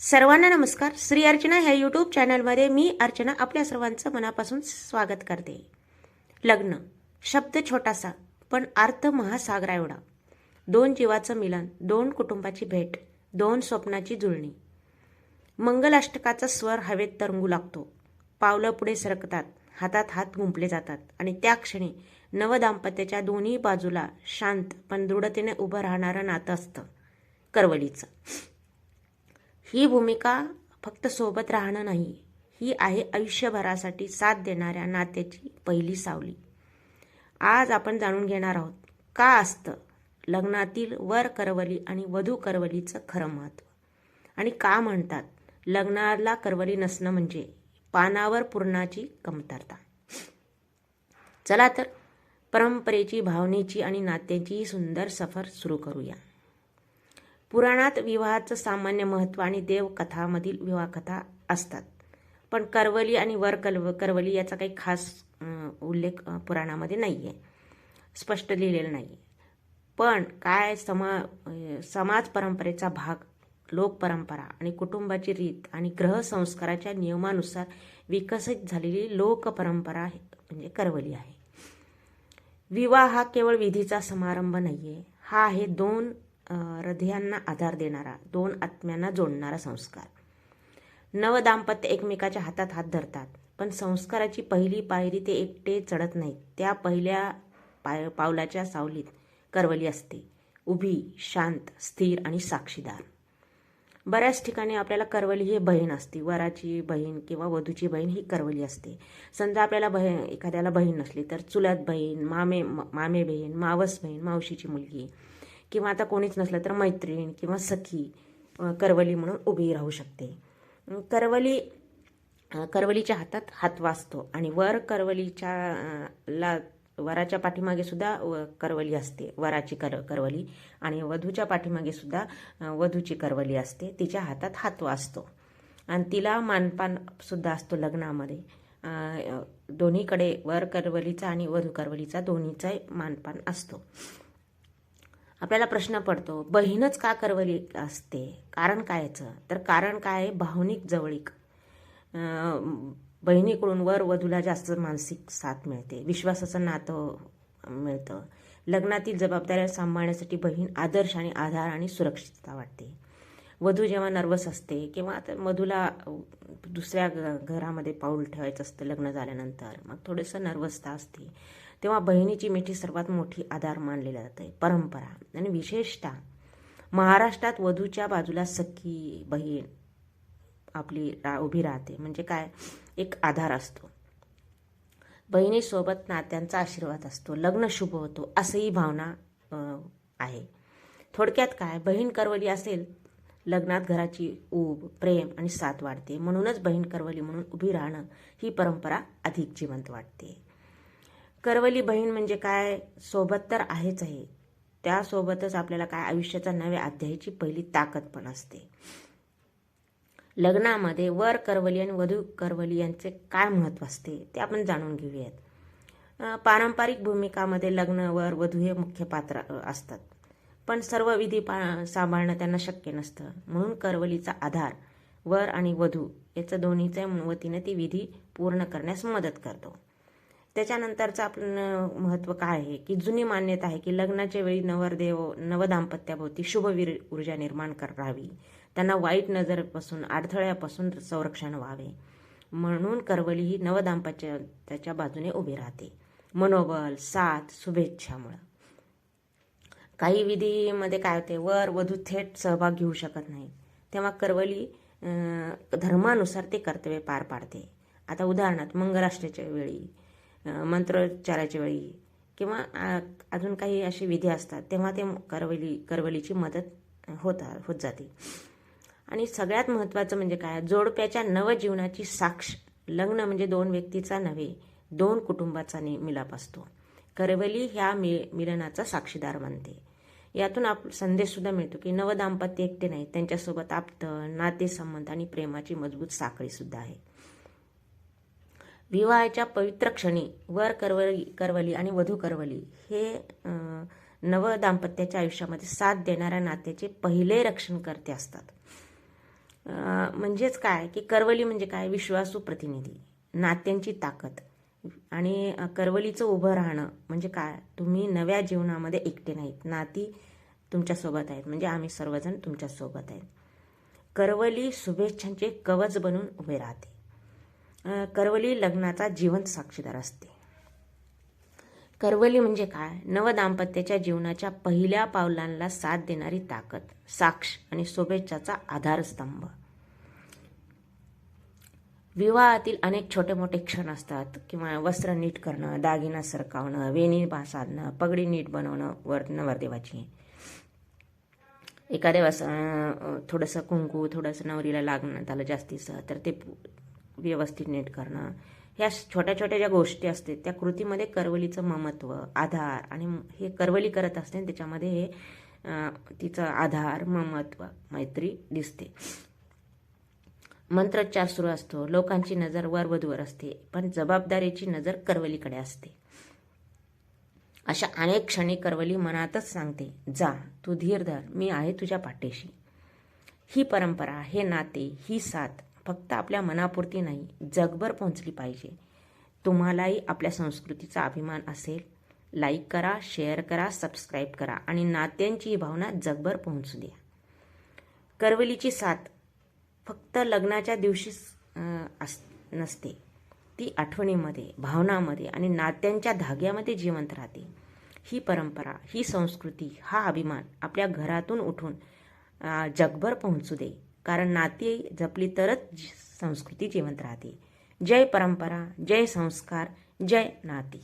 सर्वांना नमस्कार. श्री अर्चना ह्या यूट्यूब चॅनलमध्ये मी अर्चना आपल्या सर्वांचं मनापासून स्वागत करते. लग्न शब्द छोटासा पण अर्थ महासागरा एवढा. दोन जीवाचं मिलन दोन कुटुंबाची भेट दोन स्वप्नाची जुळणी. मंगलाष्टकाचा स्वर हवेत तरंगू लागतो. पावलं पुढे सरकतात हातात हात गुंपले जातात आणि त्या क्षणी नवदाम्पत्याच्या दोन्ही बाजूला शांत पण दृढतेने उभं राहणारं नातं असतं. करवलीचं. ही भूमिका फक्त सोबत राहणं नाही ही आहे आयुष्यभरासाठी साथ देणाऱ्या नात्याची पहिली सावली. आज आपण जाणून घेणार आहोत का असतं लग्नातील वर करवली आणि वधू करवलीचं खरं महत्त्व? आणि का म्हणतात लग्नाला करवली नसणं म्हणजे पानावर पूर्णाची कमतरता? चला तर परंपरेची भावनेची आणि नात्याची सुंदर सफर सुरू करूया. पुराणात विवाहाचं सामान्य महत्त्व आणि देवकथामधील विवाहकथा असतात. पण करवली आणि वर कलव करवली याचा काही खास उल्लेख पुराणामध्ये नाही आहे स्पष्ट लिहिलेलं नाही पण काय समा समाज परंपरेचा भाग लोकपरंपरा आणि कुटुंबाची रीत आणि ग्रहसंस्काराच्या नियमानुसार विकसित झालेली लोकपरंपरा आहे, म्हणजे करवली आहे. विवाह हा केवळ विधीचा समारंभ नाही आहे हा आहे दोन हृदयांना आधार देणारा दोन आत्म्यांना जोडणारा संस्कार. नवदाम्पत्य एकमेकाच्या हातात हात धरतात पण संस्काराची पहिली पायरी ते एकटे चढत नाहीत. त्या पहिल्या पाय पावलाच्या सावलीत करवली असते. उभी शांत स्थिर आणि साक्षीदार. बऱ्याच ठिकाणी आपल्याला करवली ही बहीण असते. वराची बहीण किंवा वधूची बहीण ही करवली असते. समजा आपल्याला बहीण एखाद्याला बहीण नसली तर चुलत बहीण मामे मामे बहीण मावस बहीण मावशीची मुलगी. किंवा आता कोणीच नसलं तर मैत्रीण किंवा सखी करवली म्हणून उभी राहू शकते. करवली करवलीच्या हातात हात वाचतो आणि वर करवलीच्या ला वराच्या पाठीमागे सुद्धा व- करवली असते. वराची कर करवली आणि वधूच्या पाठीमागे सुद्धा वधूची करवली असते. तिच्या हातात हात वाचतो आणि तिला मानपान सुद्धा असतो लग्नामध्ये. दोन्हीकडे वर करवलीचा आणि वधू करवलीचा दोन्हीचा मानपान असतो. आपल्याला प्रश्न पडतो बहीणच का करवली असते? कारण काय याचं? तर कारण काय आहे? भावनिक जवळीक. बहिणीकडून वर वधूला जास्त मानसिक साथ मिळते. विश्वासाचं नातं मिळतं. लग्नातील जबाबदाऱ्या सांभाळण्यासाठी बहीण आदर्श आणि आधार आणि सुरक्षितता वाटते. वधू जेव्हा नर्वस असते किंवा आता वधूला दुसऱ्या घरामध्ये पाऊल ठेवायचं असतं लग्न झाल्यानंतर मग थोडंसं नर्वसता असते तेव्हा बहिणीची मिठी सर्वात मोठी आधार मानलेला जाते परंपरा. आणि विशेषतः महाराष्ट्रात वधूच्या बाजूला सखी बहीण आपली रा उभी राहते. म्हणजे काय? एक आधार असतो. बहिणीसोबत नात्यांचा आशीर्वाद असतो लग्न शुभ होतो असंही भावना आहे. थोडक्यात काय? बहीण करवली असेल लग्नात घराची ऊब प्रेम आणि साथ वाढते. म्हणूनच बहीण करवली म्हणून उभी राहणं ही परंपरा अधिक जिवंत वाटते. करवली बहीण म्हणजे काय? सोबत तर आहेच आहे. त्यासोबतच आपल्याला काय? आयुष्याचा नव्या अध्यायाची पहिली ताकद पण असते. लग्नामध्ये वर करवली आणि वधू करवली यांचे काय महत्त्व असते ते आपण जाणून घेऊयात. पारंपरिक भूमिकामध्ये लग्न वर वधू हे मुख्य पात्र असतात. पण सर्व विधी पा सांभाळणं त्यांना शक्य नसतं. म्हणून करवलीचा आधार वर आणि वधू याचं दोन्हीच्या वतीने ती विधी पूर्ण करण्यास मदत करतो. त्याच्यानंतरचं आपलं महत्त्व काय आहे? की जुनी मान्यता आहे की लग्नाच्या वेळी नवरदेव नवदाम्पत्याभोवती शुभवीर ऊर्जा निर्माण करावी. त्यांना वाईट नजरपासून अडथळ्यापासून संरक्षण व्हावे. म्हणून करवली ही नवदाम्पत्याच्या बाजूने उभी राहते. मनोबल साथ शुभेच्छामुळं. काही विधीमध्ये काय होते वर वधू थेट सहभाग घेऊ शकत नाही. तेव्हा करवली धर्मानुसार ते कर्तव्य पार पाडते. आता उदाहरणार्थ मंगलाष्टच्या वेळी मंत्रोच्चाराच्या वेळी किंवा अजून काही अशी विधी असतात तेव्हा ते करवली करवलीची मदत होत होत जाते. आणि सगळ्यात महत्त्वाचं म्हणजे काय जोडप्याच्या नवजीवनाची साक्ष लग्न म्हणजे दोन व्यक्तीचा नव्हे दोन कुटुंबाचा नि मिलाप असतो. करवली ह्या मि मिलनाचा साक्षीदार बनते. यातून आप संदेशसुद्धा मिळतो की नवदाम्पत्य एकटे नाही त्यांच्यासोबत आप्त नातेसंबंध आणि प्रेमाची मजबूत साखळीसुद्धा आहे. विवाहाच्या पवित्र क्षणी वर करवली करवली आणि वधू करवली हे नवदाम्पत्याच्या नव दाम्पत्याच्या आयुष्यामध्ये साथ देणाऱ्या नात्याचे पहिले रक्षणकर्ते असतात. म्हणजेच काय? की करवली म्हणजे काय? विश्वासू प्रतिनिधी. नात्यांची ताकद. आणि करवलीचं उभं राहणं म्हणजे काय? तुम्ही नव्या जीवनामध्ये एकटे नाहीत. नाती तुमच्यासोबत आहेत. म्हणजे आम्ही सर्वजण तुमच्यासोबत आहेत. करवली शुभेच्छांचे कवच बनून उभे राहते. करवली लग्नाचा जिवंत साक्षीदार असते. करवली म्हणजे काय? नवदाम्पत्याच्या जीवनाच्या पहिल्या पावलांना साथ देणारी ताकद साक्ष आणि शुभेच्छाचा आधारस्तंभ. विवाहातील अनेक छोटे मोठे क्षण असतात. किंवा वस्त्र नीट करणं दागिना सरकावणं वेणी बा साधणं पगडी नीट बनवणं वर नवरदेवाची एखाद्या वेळेस थोडंसं कुंकू थोडंसं नवरीला लागण्यात आलं जास्तीचं तर ते व्यवस्थित नीट करणं. ह्या छोट्या छोट्या ज्या गोष्टी असतात त्या कृतीमध्ये करवलीचं ममत्व आधार आणि हे करवली करत असते आणि त्याच्यामध्ये हे तिचं आधार ममत्व मैत्री दिसते. मंत्रोच्चार सुरू असतो लोकांची नजर वरवधूवर असते पण जबाबदारीची नजर करवलीकडे असते. अशा अनेक क्षणी करवली मनातच सांगते जा तू धीर धर मी आहे तुझ्या पाठीशी. ही परंपरा हे नाते ही साथ फक्त आपल्या मनापुरती नाही जगभर पोहोचली पाहिजे. तुम्हालाही आपल्या संस्कृतीचा अभिमान असेल. लाईक करा शेअर करा सबस्क्राईब करा आणि नात्यांची ही भावना जगभर पोहोचू द्या. करवलीची साथ फक्त लग्नाच्या दिवशीच अस नसते. ती आठवणीमध्ये भावनामध्ये आणि नात्यांच्या धाग्यामध्ये जिवंत राहते. ही परंपरा ही संस्कृती हा अभिमान आपल्या घरातून उठून जगभर पोहोचू दे. कारण नाती जपली तरच संस्कृती जिवंत राहते. जय परंपरा जय संस्कार जय नाती.